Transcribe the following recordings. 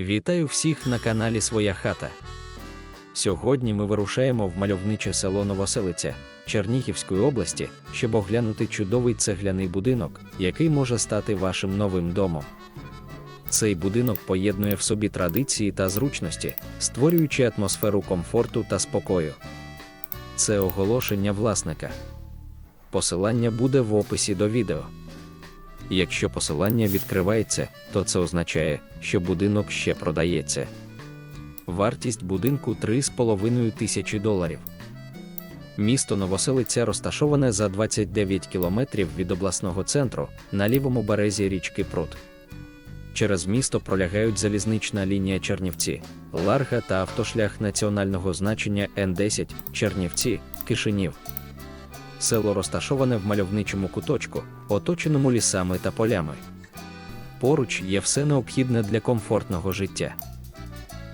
Вітаю всіх на каналі Своя хата. Сьогодні ми вирушаємо в мальовниче село Новоселиця Чернігівської області, щоб оглянути чудовий цегляний будинок, який може стати вашим новим домом. Цей будинок поєднує в собі традиції та зручності, створюючи атмосферу комфорту та спокою. Це оголошення власника. Посилання буде в описі до відео. Якщо посилання відкривається, то це означає, що будинок ще продається. Вартість будинку 3,5 тисячі доларів. Місто Новоселиця розташоване за 29 кілометрів від обласного центру на лівому березі річки Прут. Через місто пролягають залізнична лінія Чернівці, Ларга та автошлях національного значення Н10 Чернівці, Кишинів. Село розташоване в мальовничому куточку, оточеному лісами та полями. Поруч є все необхідне для комфортного життя: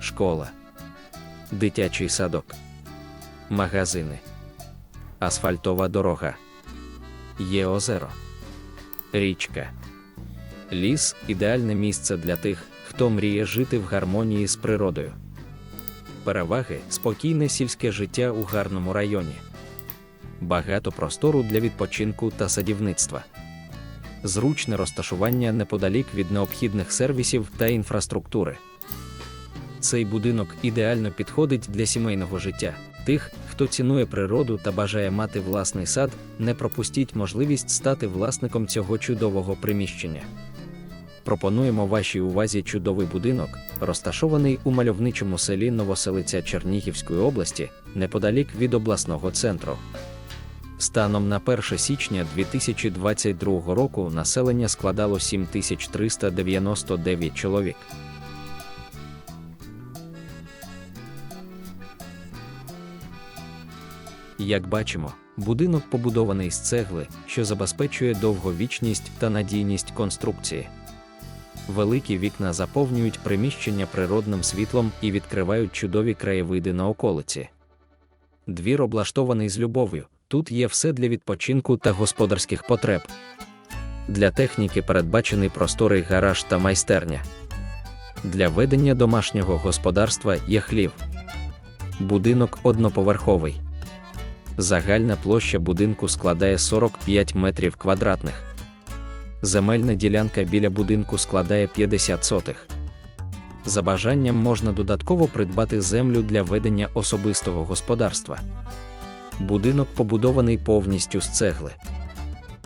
школа, дитячий садок, магазини, асфальтова дорога, є озеро, річка. Ліс ідеальне місце для тих, хто мріє жити в гармонії з природою. Переваги спокійне сільське життя у гарному районі багато простору для відпочинку та садівництва, зручне розташування неподалік від необхідних сервісів та інфраструктури. Цей будинок ідеально підходить для сімейного життя. Тих, хто цінує природу та бажає мати власний сад, не пропустіть можливість стати власником цього чудового приміщення. Пропонуємо вашій увазі чудовий будинок, розташований у мальовничому селі Новоселиця Чернігівської області, неподалік від обласного центру. Станом на 1 січня 2022 року населення складало 7399 чоловік. Як бачимо, будинок побудований з цегли, що забезпечує довговічність та надійність конструкції. Великі вікна заповнюють приміщення природним світлом і відкривають чудові краєвиди на околиці. Двір облаштований з любов'ю. Тут є все для відпочинку та господарських потреб. Для техніки передбачений просторий гараж та майстерня. Для ведення домашнього господарства є хлів. Будинок одноповерховий. Загальна площа будинку складає 45 метрів квадратних. Земельна ділянка біля будинку складає 50 сотих. За бажанням можна додатково придбати землю для ведення особистого господарства. Будинок побудований повністю з цегли.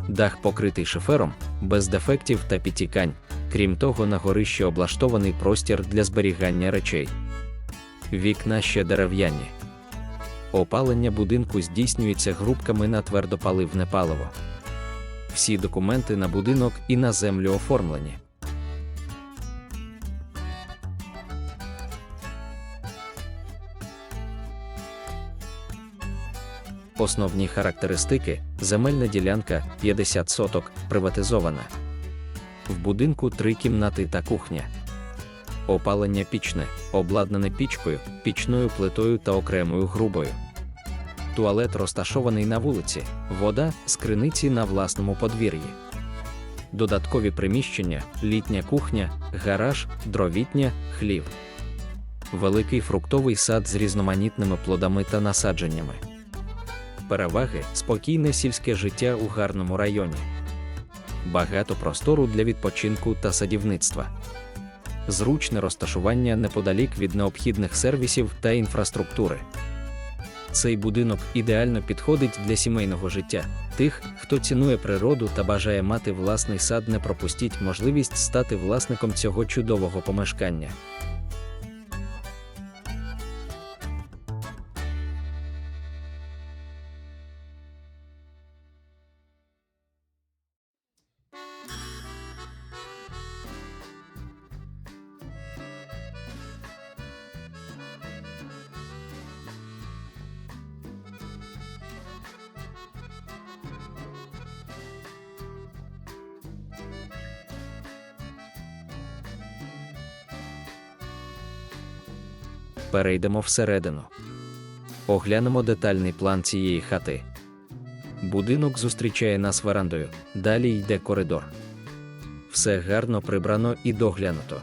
Дах покритий шифером, без дефектів та підтікань. Крім того, на горищі облаштований простір для зберігання речей. Вікна ще дерев'яні. Опалення будинку здійснюється грубками на твердопаливне паливо. Всі документи на будинок і на землю оформлені. Основні характеристики: земельна ділянка 50 соток, приватизована. В будинку три кімнати та кухня. Опалення пічне, обладнане пічкою, пічною плитою та окремою грубою. Туалет розташований на вулиці, вода з криниці на власному подвір'ї. Додаткові приміщення, літня кухня, гараж, дровітня, хлів. Великий фруктовий сад з різноманітними плодами та насадженнями переваги спокійне сільське життя у гарному районі, багато простору для відпочинку та садівництва, зручне розташування неподалік від необхідних сервісів та інфраструктури. Цей будинок ідеально підходить для сімейного життя. Тих, хто цінує природу та бажає мати власний сад, не пропустіть можливість стати власником цього чудового помешкання. Перейдемо всередину. Оглянемо детальний план цієї хати. Будинок зустрічає нас верандою, далі йде коридор. Все гарно прибрано і доглянуто.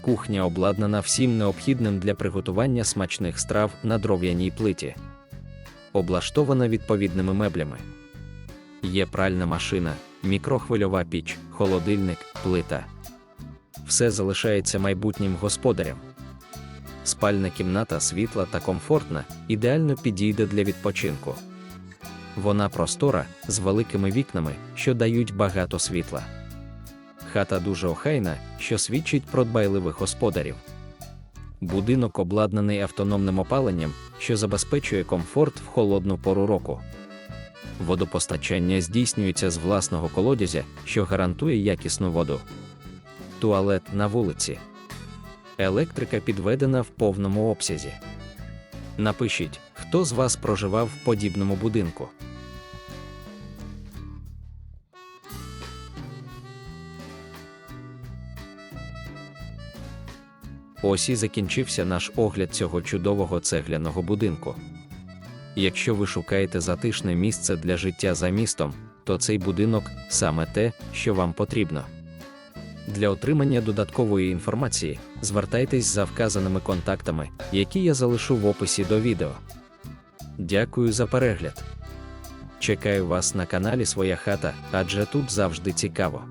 Кухня обладнана всім необхідним для приготування смачних страв на дров'яній плиті. Облаштована відповідними меблями. Є пральна машина, мікрохвильова піч, холодильник, плита. Все залишається майбутнім господарям. Спальна кімната світла та комфортна, ідеально підійде для відпочинку. Вона простора з великими вікнами, що дають багато світла. Хата дуже охайна, що свідчить про дбайливих господарів. Будинок обладнаний автономним опаленням, що забезпечує комфорт в холодну пору року. Водопостачання здійснюється з власного колодязя, що гарантує якісну воду. Туалет на вулиці. Електрика підведена в повному обсязі. Напишіть, хто з вас проживав в подібному будинку. Ось і закінчився наш огляд цього чудового цегляного будинку. Якщо ви шукаєте затишне місце для життя за містом, то цей будинок саме те, що вам потрібно. Для отримання додаткової інформації звертайтесь за вказаними контактами, які я залишу в описі до відео. Дякую за перегляд. Чекаю вас на каналі Своя хата, адже тут завжди цікаво.